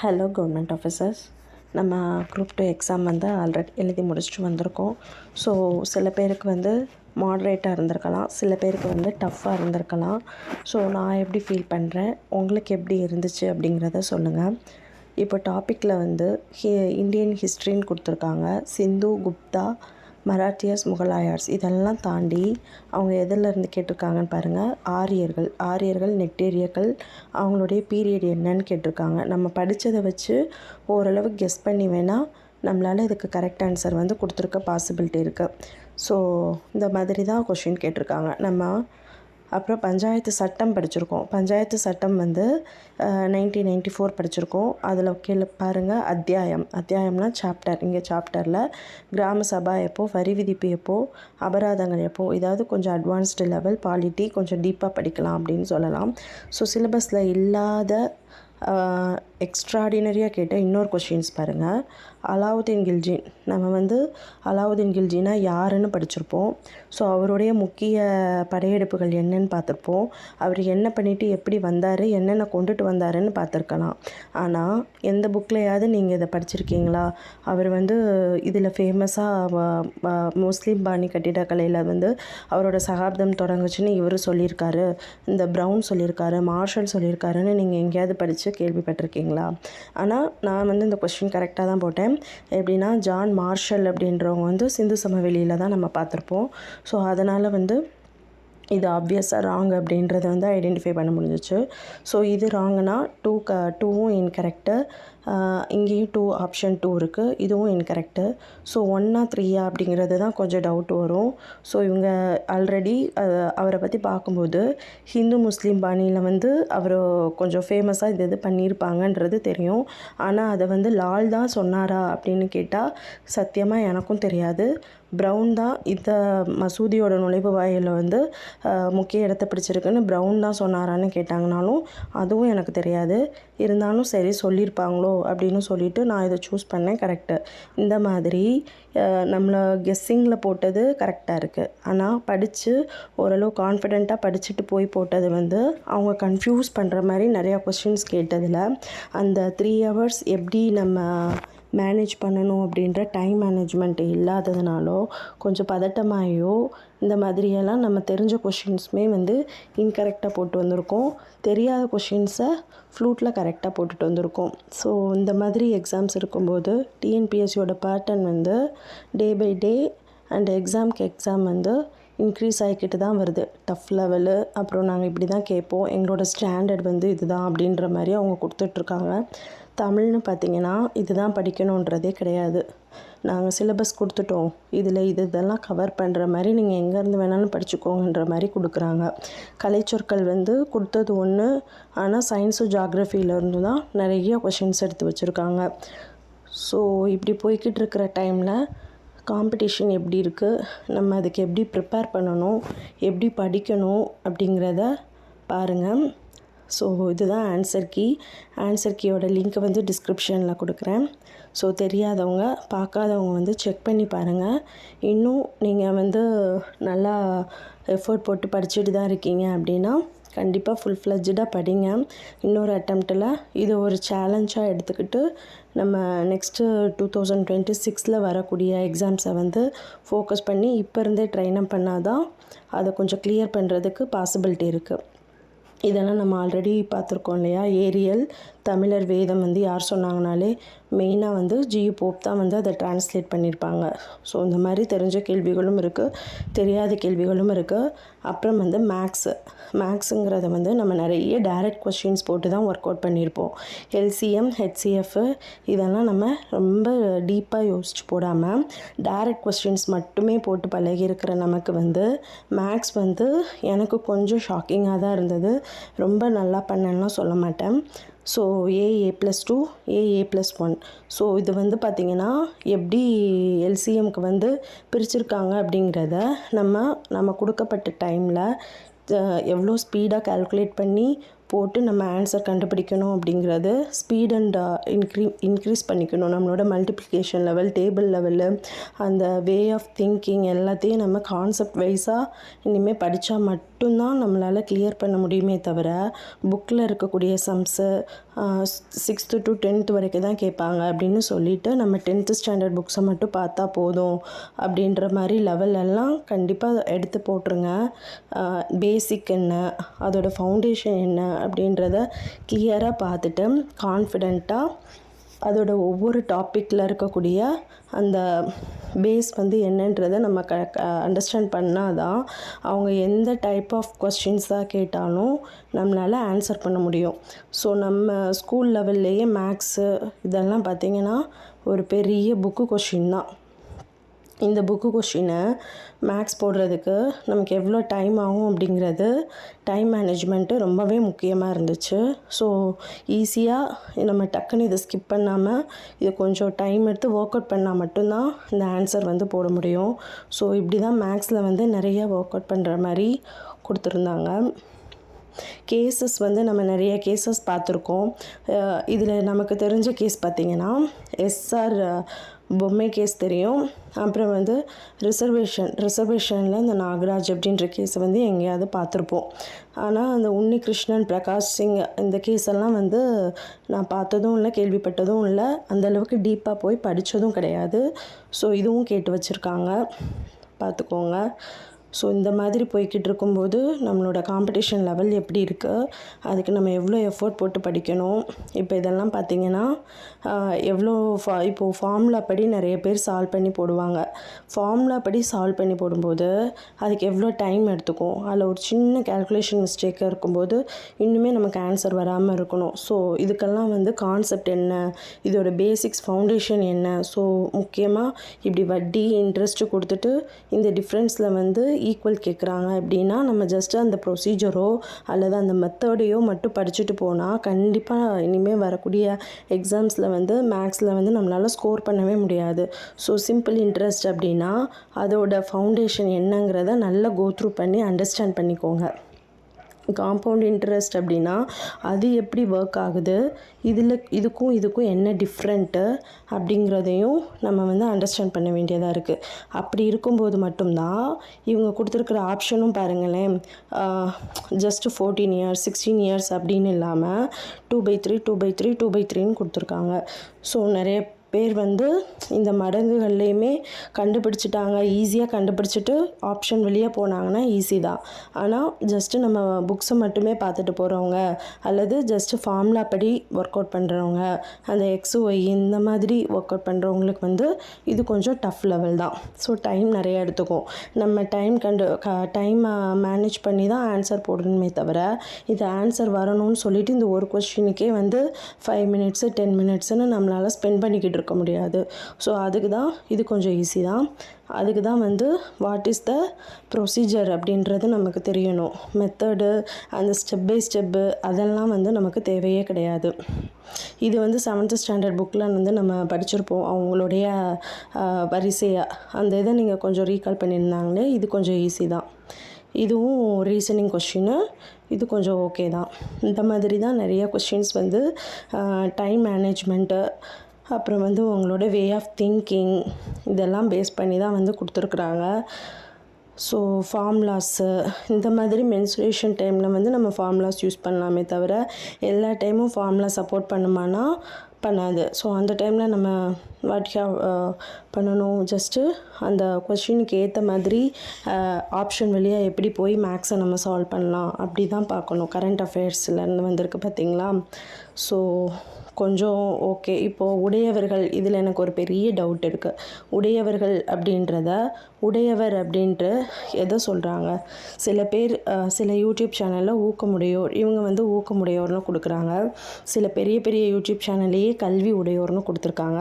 Hello government officers நம்ம group two exam வந்து already எழுதி முடிச்சுட்டு வந்திருக்கோம். ஸோ சில பேருக்கு வந்து மாட்ரேட்டாக இருந்திருக்கலாம். சில பேருக்கு வந்து டஃப்பாக இருந்திருக்கலாம். ஸோ நான் எப்படி ஃபீல் பண்ணுறேன் உங்களுக்கு எப்படி இருந்துச்சு அப்படிங்கிறத சொல்லுங்கள் இப்போ டாப்பிக்கில் வந்து ஹி இந்தியன் ஹிஸ்ட்ரின்னு கொடுத்துருக்காங்க. சிந்து குப்தா மராட்டியர்ஸ் முகலாயர்ஸ் இதெல்லாம் தாண்டி அவங்க எதிலேருந்து கேட்டிருக்காங்கன்னு பாருங்கள் ஆரியர்கள் ஆரியர்கள் நெட்டேரியர்கள் அவங்களுடைய பீரியட் என்னன்னு கேட்டிருக்காங்க. நம்ம படித்ததை வச்சு ஓரளவு கெஸ் பண்ணி வேணால் நம்மளால் இதுக்கு கரெக்ட் ஆன்சர் வந்து கொடுத்துருக்க பாசிபிலிட்டி இருக்குது ஸோ இந்த மாதிரி தான் கொஷின் கேட்டிருக்காங்க. நம்ம அப்புறம் பஞ்சாயத்து சட்டம் படிச்சிருக்கோம். பஞ்சாயத்து சட்டம் வந்து நைன்டீன் நைன்ட்டி ஃபோர் படிச்சிருக்கோம். அதில் கீழே பாருங்கள் அத்தியாயம். அத்தியாயம்னா சாப்டர் இங்கே சாப்டரில் கிராம சபா எப்போ வரி விதிப்பு எப்போ அபராதங்கள் எப்போ இதாவது கொஞ்சம் அட்வான்ஸ்டு லெவல் பாலிட்டி கொஞ்சம் டீப்பாக படிக்கலாம் அப்படின்னு சொல்லலாம். ஸோ சிலபஸில் இல்லாத எக்ஸ்ட்ராடினரியாக கேட்ட இன்னொரு கொஷின்ஸ் பாருங்கள் அலாவுதீன் கில்ஜின் நம்ம வந்து அலாவுதீன் கில்ஜினா யாருன்னு படிச்சிருப்போம். ஸோ அவருடைய முக்கிய படையெடுப்புகள் என்னன்னு பார்த்துருப்போம். அவர் என்ன பண்ணிவிட்டு எப்படி வந்தார் என்னென்ன கொண்டுட்டு வந்தாருன்னு பார்த்துருக்கலாம். ஆனால் எந்த புக்லையாவது நீங்கள் இதை படிச்சிருக்கீங்களா? அவர் வந்து இதில் ஃபேமஸாக முஸ்லீம் பாணி கட்டிடக்கலையில் வந்து அவரோட சகாப்தம் தொடங்குச்சுன்னு இவர் சொல்லியிருக்காரு. இந்த ப்ரௌன் சொல்லியிருக்காரு மார்ஷல் சொல்லியிருக்காருன்னு நீங்கள் எங்கேயாவது படித்து கேள்விப்பட்டிருக்கீங்களா? ஆனால் நான் வந்து இந்த கொஸ்டின் கரெக்டாக தான் போட்டேன். எப்படின்னா ஜான் மார்ஷல் அப்படின்றவங்க வந்து சிந்து சமவெளியில் தான் நம்ம பார்த்துருப்போம். ஸோ அதனால் வந்து இது ஆப்வியஸாக ராங் அப்படின்றத வந்து ஐடென்டிஃபை பண்ண முடிஞ்சிச்சு. ஸோ இது ராங்னா டூ க டூவும் இன்கரெக்டு இங்கேயும் டூ ஆப்ஷன் டூ இருக்குது இதுவும் இன்கரெக்டு ஸோ ஒன்னா த்ரீயா அப்படிங்கிறது தான் கொஞ்சம் டவுட் வரும். ஸோ இவங்க ஆல்ரெடி அவரை பற்றி பார்க்கும்போது ஹிந்து முஸ்லீம் பாணியில் வந்து அவர் கொஞ்சம் ஃபேமஸாக இது இது பண்ணியிருப்பாங்கன்றது தெரியும். ஆனால் அதை வந்து லால் தான் சொன்னாரா அப்படின்னு கேட்டால் சத்தியமாக எனக்கும் தெரியாது. ப்ரௌன் தான் இந்த மசூதியோட நுழைவு வாயில் வந்து முக்கிய இடத்த பிடிச்சிருக்குன்னு ப்ரௌன் தான் சொன்னாரான்னு கேட்டாங்கனாலும் அதுவும் எனக்கு தெரியாது. இருந்தாலும் சரி சொல்லியிருப்பாங்களோ அப்படின்னு சொல்லிட்டு நான் இதை சூஸ் பண்ணேன் கரெக்டு இந்த மாதிரி நம்மளை கெஸ்ஸிங்கில் போட்டது கரெக்டாக இருக்குது ஆனால் படித்து ஓரளவு கான்ஃபிடெண்ட்டாக படிச்சுட்டு போய் போட்டது வந்து அவங்க கன்ஃபியூஸ் பண்ணுற மாதிரி நிறையா கொஷின்ஸ் கேட்டதில். அந்த த்ரீ ஹவர்ஸ் எப்படி நம்ம மேனேஜ் பண்ணணும் அப்படின்ற டைம் மேனேஜ்மெண்ட் இல்லாததுனாலோ கொஞ்சம் பதட்டமாகியோ இந்த மாதிரியெல்லாம் நம்ம தெரிஞ்ச கொஷின்ஸுமே வந்து இன்கரெக்டாக போட்டு வந்திருக்கோம். தெரியாத கொஷின்ஸை ஃப்ளூட்டில் கரெக்டாக போட்டுட்டு வந்திருக்கோம். ஸோ இந்த மாதிரி எக்ஸாம்ஸ் இருக்கும்போது டிஎன்பிஎஸ்சியோட பேட்டர்ன் வந்து டே பை டே அண்ட் எக்ஸாம்க்கு எக்ஸாம் வந்து இன்க்ரீஸ் ஆகிக்கிட்டு தான் வருது. டஃப் லெவலு அப்புறம் நாங்கள் இப்படி தான் கேட்போம். எங்களோட ஸ்டாண்டர்ட் வந்து இதுதான் அப்படின்ற மாதிரி அவங்க கொடுத்துட்ருக்காங்க. தமிழ்னு பார்த்தீங்கன்னா இதுதான் படிக்கணுன்றதே கிடையாது. நாங்கள் சிலபஸ் கொடுத்துட்டோம். இதில் இது இதெல்லாம் கவர் பண்ணுற மாதிரி நீங்கள் எங்கேருந்து வேணாலும் படிச்சுக்கோங்கன்ற மாதிரி கொடுக்குறாங்க. கலைச்சொற்கள் வந்து கொடுத்தது ஒன்று ஆனால் சயின்ஸும் ஜாக்ரஃபியிலேருந்து தான் நிறைய கொஷின்ஸ் எடுத்து வச்சுருக்காங்க. ஸோ இப்படி போய்கிட்டு இருக்கிற டைமில் காம்படிஷன் எப்படி இருக்குது நம்ம அதுக்கு எப்படி ப்ரிப்பேர் பண்ணணும்? எப்படி படிக்கணும்? அப்படிங்கிறத பாருங்கள் ஸோ இதுதான் ஆன்சர் கீ ஆன்சர் கீயோட லிங்க்கை வந்து டிஸ்கிரிப்ஷனில் கொடுக்குறேன். ஸோ தெரியாதவங்க பார்க்காதவங்க வந்து செக் பண்ணி பாருங்கள் இன்னும் நீங்கள் வந்து நல்லா எஃபர்ட் போட்டு படிச்சுட்டு தான் இருக்கீங்க அப்படின்னா கண்டிப்பாக ஃபுல் ஃப்ளஜ்டாக படிங்க. இன்னொரு அட்டம்ப்டில் இதை ஒரு சேலஞ்சாக எடுத்துக்கிட்டு நம்ம நெக்ஸ்ட்டு டூ தௌசண்ட் டுவெண்ட்டி சிக்ஸில் வரக்கூடிய எக்ஸாம்ஸை வந்து ஃபோக்கஸ் பண்ணி இப்போ இருந்தே ட்ரைனப் பண்ணால் தான் அதை கொஞ்சம் கிளியர் பண்ணுறதுக்கு பாசிபிலிட்டி இருக்குது இதெல்லாம் நம்ம ஆல்ரெடி பார்த்துருக்கோம் இல்லையா? ஏரியல் தமிழர் வேதம் வந்து யார் சொன்னாங்கனாலே மெயினாக வந்து ஜியு போப் தான் வந்து அதை டிரான்ஸ்லேட் பண்ணியிருப்பாங்க ஸோ இந்த மாதிரி தெரிஞ்ச கேள்விகளும் இருக்குது தெரியாத கேள்விகளும் இருக்குது அப்புறம் வந்து மேக்ஸு மேக்ஸுங்கிறத வந்து நம்ம நிறைய டைரக்ட் கொஷின்ஸ் போட்டு தான் ஒர்க் அவுட் பண்ணியிருப்போம் எல்சிஎம் ஹெச்சிஎஃப் இதெல்லாம் நம்ம ரொம்ப டீப்பாக யோசிச்சு போடாமல் டைரக்ட் கொஸ்டின்ஸ் மட்டுமே போட்டு பழகி இருக்கிற நமக்கு வந்து மேக்ஸ் வந்து எனக்கு கொஞ்சம் ஷாக்கிங்காக தான் இருந்தது. ரொம்ப நல்லா பண்ணேன்னா சொல்ல மாட்டேன். So A A plus two A A plus one so இது வந்து பார்த்திங்கன்னா எப்படி எல்சிஎம்க்கு வந்து பிரிச்சிருக்காங்க அப்படிங்கிறத நம்ம நம்ம கொடுக்கப்பட்ட டைமில் எவ்வளோ ஸ்பீடாக கால்குலேட் பண்ணி போட்டு நம்ம ஆன்சர் கண்டுபிடிக்கணும் அப்படிங்கிறது ஸ்பீட் அண்ட் இன்க்ரீ இன்க்ரீஸ் பண்ணிக்கணும். நம்மளோட மல்டிப்ளிகேஷன் லெவல் டேபிள் லெவலு அந்த வே ஆஃப் திங்கிங் எல்லாத்தையும் நம்ம கான்செப்ட் வைஸாக இனிமேல் படித்தா மட்டும்தான் நம்மளால் கிளியர் பண்ண முடியுமே தவிர புக்கில் இருக்கக்கூடிய சம்ஸு சிக்ஸ்த்து டு டென்த்து வரைக்கும் தான் கேட்பாங்க அப்படின்னு சொல்லிவிட்டு நம்ம டென்த்து ஸ்டாண்டர்ட் புக்ஸை மட்டும் பார்த்தா போதும் அப்படின்ற மாதிரி லெவலெல்லாம் கண்டிப்பாக எடுத்து போட்டுருங்க. Uh, பேசிக் என்ன அதோடய ஃபவுண்டேஷன் என்ன அப்படின்றத கிளியராக பார்த்துட்டு கான்ஃபிடெண்ட்டாக அதோட ஒவ்வொரு டாப்பிக்கில் இருக்கக்கூடிய அந்த பேஸ் வந்து என்னன்றதை நம்ம க அண்டர்ஸ்டாண்ட் பண்ணால் தான் அவங்க எந்த டைப் ஆஃப் கொஸ்டின்ஸாக கேட்டாலும் நம்மளால் ஆன்சர் பண்ண முடியும். ஸோ நம்ம ஸ்கூல் லெவல்லையே மேக்ஸு இதெல்லாம் பார்த்திங்கன்னா ஒரு பெரிய புக்கு கொஷின் தான். இந்த புக்கு கொஷினை மேக்ஸ் போடுறதுக்கு நமக்கு எவ்வளோ டைம் ஆகும் அப்படிங்கிறது டைம் மேனேஜ்மெண்ட்டு ரொம்பவே முக்கியமாக இருந்துச்சு. ஸோ ஈஸியாக நம்ம டக்குன்னு இதை ஸ்கிப் பண்ணாமல் இதை கொஞ்சம் டைம் எடுத்து ஒர்க் அவுட் பண்ணால் மட்டும்தான் இந்த ஆன்சர் வந்து போட முடியும். ஸோ இப்படி தான் மேக்ஸில் வந்து நிறைய ஒர்க் அவுட் பண்ணுற மாதிரி கொடுத்துருந்தாங்க. கேசஸ் வந்து நம்ம நிறைய கேசஸ் பார்த்துருக்கோம். இதில் நமக்கு தெரிஞ்ச கேஸ் பார்த்திங்கன்னா எஸ்ஆர் பொம்மை கேஸ் தெரியும். அப்புறம் வந்து ரிசர்வேஷன் ரிசர்வேஷனில் இந்த நாகராஜ் அப்படின்ற கேஸை வந்து எங்கேயாவது பார்த்துருப்போம். ஆனால் அந்த உன்னி கிருஷ்ணன் பிரகாஷ் சிங் இந்த கேஸெல்லாம் வந்து நான் பார்த்ததும் இல்லை கேள்விப்பட்டதும் இல்லை. அந்தளவுக்கு டீப்பாக போய் படித்ததும் கிடையாது. ஸோ இதுவும் கேட்டு வச்சுருக்காங்க. பார்த்துக்கோங்க. ஸோ இந்த மாதிரி போய்கிட்டு இருக்கும்போது நம்மளோட காம்படிஷன் லெவல் எப்படி இருக்குது அதுக்கு நம்ம எவ்வளோ எஃபோர்ட் போட்டு படிக்கணும்? இப்போ இதெல்லாம் பார்த்திங்கன்னா எவ்வளோ ஃபா இப்போது ஃபார்முலா படி நிறைய பேர் சால்வ் பண்ணி போடுவாங்க. ஃபார்முலா படி சால்வ் பண்ணி போடும்போது அதுக்கு எவ்வளோ டைம் எடுத்துக்கும்? அதில் ஒரு சின்ன கேல்குலேஷன் மிஸ்டேக்காக இருக்கும்போது இன்னுமே நமக்கு ஆன்சர் வராமல் இருக்கணும். ஸோ இதுக்கெல்லாம் வந்து கான்செப்ட் என்ன? இதோட பேசிக்ஸ் ஃபவுண்டேஷன் என்ன? ஸோ முக்கியமாக இப்படி வட்டி இன்ட்ரெஸ்ட்டு கொடுத்துட்டு இந்த டிஃப்ரென்ஸில் வந்து ஈக்குவல் கேட்குறாங்க அப்படின்னா நம்ம ஜஸ்ட்டு அந்த ப்ரொசீஜரோ அல்லது அந்த மெத்தடையோ மட்டும் படிச்சுட்டு போனால் கண்டிப்பாக இனிமேல் வரக்கூடிய எக்ஸாம்ஸில் வந்து மேக்ஸில் வந்து நம்மளால் ஸ்கோர் பண்ணவே முடியாது. ஸோ சிம்பிள் இன்ட்ரெஸ்ட் அப்படின்னா அதோட ஃபவுண்டேஷன் என்னங்கிறத நல்லா கோத்ரூ பண்ணி அண்டர்ஸ்டாண்ட் பண்ணிக்கோங்க. காம்பவுண்ட் இன்ட்ரெஸ்ட் அப்படின்னா அது எப்படி ஒர்க் ஆகுது? இதில் இதுக்கும் இதுக்கும் என்ன டிஃப்ரெண்ட்டு அப்படிங்கிறதையும் நம்ம வந்து அண்டர்ஸ்டாண்ட் பண்ண வேண்டியதாக இருக்குது அப்படி இருக்கும்போது மட்டும்தான் இவங்க கொடுத்துருக்குற ஆப்ஷனும் பாருங்களேன். Just fourteen years sixteen years அப்படின்னு இல்லாமல் two by three two by three two by த்ரீன்னு கொடுத்துருக்காங்க. ஸோ நிறைய பேர் வந்து இந்த மடங்குகள்லையுமே கண்டுபிடிச்சிட்டாங்க. ஈஸியாக கண்டுபிடிச்சிட்டு ஆப்ஷன் வழியாக போனாங்கன்னா ஈஸி தான். ஆனால் ஜஸ்ட்டு நம்ம புக்ஸை மட்டுமே பார்த்துட்டு போகிறவங்க அல்லது ஜஸ்ட்டு ஃபார்முலா படி ஒர்க் அவுட் பண்ணுறவங்க அந்த எக்ஸ் ஒய் இந்த மாதிரி ஒர்க் அவுட் பண்ணுறவங்களுக்கு வந்து இது கொஞ்சம் டஃப் லெவல் தான். ஸோ டைம் நிறைய எடுத்துக்கும். நம்ம டைம் கண்டு க டைம் மேனேஜ் பண்ணி தான் ஆன்சர் போடணுமே தவிர இது ஆன்சர் வரணும்னு சொல்லிட்டு இந்த ஒரு கொஸ்டினுக்கே வந்து ஃபைவ் மினிட்ஸு டென் மினிட்ஸுன்னு நம்மளால் ஸ்பெண்ட் பண்ணிக்கிட்டு இருக்க முடியாது. ஸோ அதுக்கு தான் இது கொஞ்சம் ஈஸி தான். அதுக்கு தான் வந்து வாட் இஸ் த ப்ரொசீஜர் அப்படின்றது நமக்கு தெரியணும். மெத்தடு அந்த ஸ்டெப் பை ஸ்டெப்பு அதெல்லாம் வந்து நமக்கு தேவையே கிடையாது. இது வந்து செவன்த்து ஸ்டாண்டர்ட் புக்கில் வந்து நம்ம படிச்சிருப்போம். அவங்களுடைய வரிசையாக அந்த இதை நீங்கள் கொஞ்சம் ரீகால் பண்ணியிருந்தாங்களே இது கொஞ்சம் ஈஸி தான். இதுவும் ரீசனிங் கொஷின்னு இது கொஞ்சம் ஓகே தான். இந்த மாதிரி தான் நிறைய கொஷின்ஸ் வந்து டைம் மேனேஜ்மெண்ட்டு அப்புறம் வந்து உங்களோட வே ஆஃப் திங்கிங் இதெல்லாம் பேஸ் பண்ணி தான் வந்து கொடுத்துருக்குறாங்க. ஸோ ஃபார்ம்லாஸு இந்த மாதிரி மென்சுரேஷன் டைமில் வந்து நம்ம ஃபார்ம்லாஸ் யூஸ் பண்ணலாமே தவிர எல்லா டைமும் ஃபார்ம்லா சப்போர்ட் பண்ணுமானா பண்ணாது. ஸோ அந்த டைமில் நம்ம வாட் பண்ணணும். ஜஸ்ட்டு அந்த கொஷினுக்கு ஏற்ற மாதிரி ஆப்ஷன் வழியாக எப்படி போய் மேக்ஸை நம்ம சால்வ் பண்ணலாம். அப்படி தான் பார்க்கணும் கரண்ட் அஃபேர்ஸ்லேருந்து வந்திருக்கு பார்த்தீங்களா? ஸோ கொஞ்சம் ஓகே இப்போது உடையவர்கள் இதில் எனக்கு ஒரு பெரிய டவுட் இருக்குது உடையவர்கள் அப்படின்றத உடையவர் அப்படின்ட்டு எதை சொல்கிறாங்க சில பேர் சில யூடியூப் சேனலில் ஊக்கமுடையோர் இவங்க வந்து ஊக்கமுடையோர்னு கொடுக்குறாங்க. சில பெரிய பெரிய யூடியூப் சேனல்லையே கல்வி உடையோர்னு கொடுத்துருக்காங்க.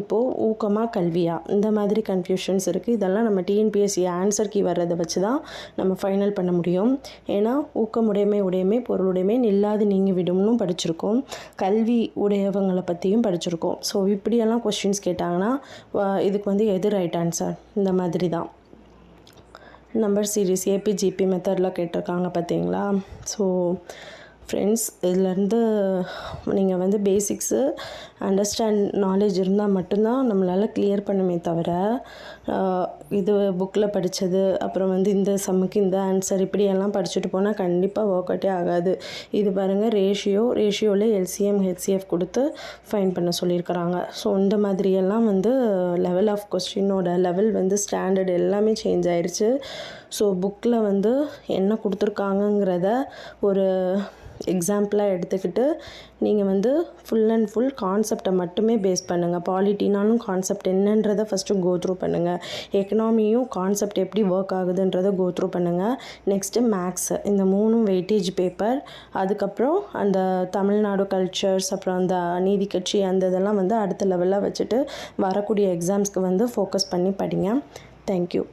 இப்போது ஊக்கமாக கல்வியா? இந்த மாதிரி கன்ஃபியூஷன்ஸ் இருக்குது இதெல்லாம் நம்ம டிஎன்பிஎஸ்சி ஆன்சர் கீ வர்றதை வச்சு தான் நம்ம ஃபைனல் பண்ண முடியும். ஏன்னா ஊக்கமுடைமை உடையமை பொருளுடைமை நில்லாது நீங்கி விடும்னு படிச்சிருக்கோம். கல்வி உடையவங்களை பற்றியும் படிச்சிருக்கோம். ஸோ இப்படியெல்லாம் கொஸ்டின்ஸ் கேட்டாங்கன்னா இதுக்கு வந்து எது ரைட் ஆன்சர் இந்த மாதிரி தான் நம்பர் சீரீஸ் ஏபிஜிபி மெத்தடில் கேட்டிருக்காங்க பார்த்தீங்களா? ஸோ ஃப்ரெண்ட்ஸ் இதுலேருந்து நீங்கள் வந்து பேசிக்ஸு அண்டர்ஸ்டாண்ட் நாலேஜ் இருந்தால் மட்டும்தான் நம்மளால் கிளியர் பண்ணுமே தவிர இது புக்கில் படித்தது அப்புறம் வந்து இந்த சம்முக்கு இந்த ஆன்சர் இப்படியெல்லாம் படிச்சுட்டு போனால் கண்டிப்பாக ஒர்க் அவுட்டே ஆகாது. இது பாருங்கள் ரேஷியோ ரேஷியோவில் எல்சிஎம் ஹெச்சிஎஃப் கொடுத்து ஃபைன் பண்ண சொல்லியிருக்கிறாங்க. ஸோ இந்த மாதிரியெல்லாம் வந்து லெவல் ஆஃப் கொஸ்டினோட லெவல் வந்து ஸ்டாண்டர்ட் எல்லாமே சேஞ்ச் ஆயிடுச்சு ஸோ புக்கில் வந்து என்ன கொடுத்துருக்காங்கங்கிறத ஒரு எக்ஸாம்பிளாக எடுத்துக்கிட்டு நீங்கள் வந்து ஃபுல் அண்ட் ஃபுல் கான்செப்டை மட்டுமே பேஸ் பண்ணுங்கள் பாலிட்டினாலும் கான்செப்ட் என்னன்றதை ஃபஸ்ட்டு கோ த்ரூ பண்ணுங்கள் எக்கனாமியும் கான்செப்ட் எப்படி ஒர்க் ஆகுதுன்றதை கோ த்ரூ பண்ணுங்கள் நெக்ஸ்ட்டு மேக்ஸு இந்த மூணும் வெயிட்டேஜ் பேப்பர் அதுக்கப்புறம் அந்த தமிழ்நாடு கல்ச்சர்ஸ் அப்புறம் அந்த நீதி கட்சி அந்த இதெல்லாம் வந்து அடுத்த லெவலில் வச்சுட்டு வரக்கூடிய எக்ஸாம்ஸ்க்கு வந்து ஃபோக்கஸ் பண்ணி படிங்க. தேங்க்யூ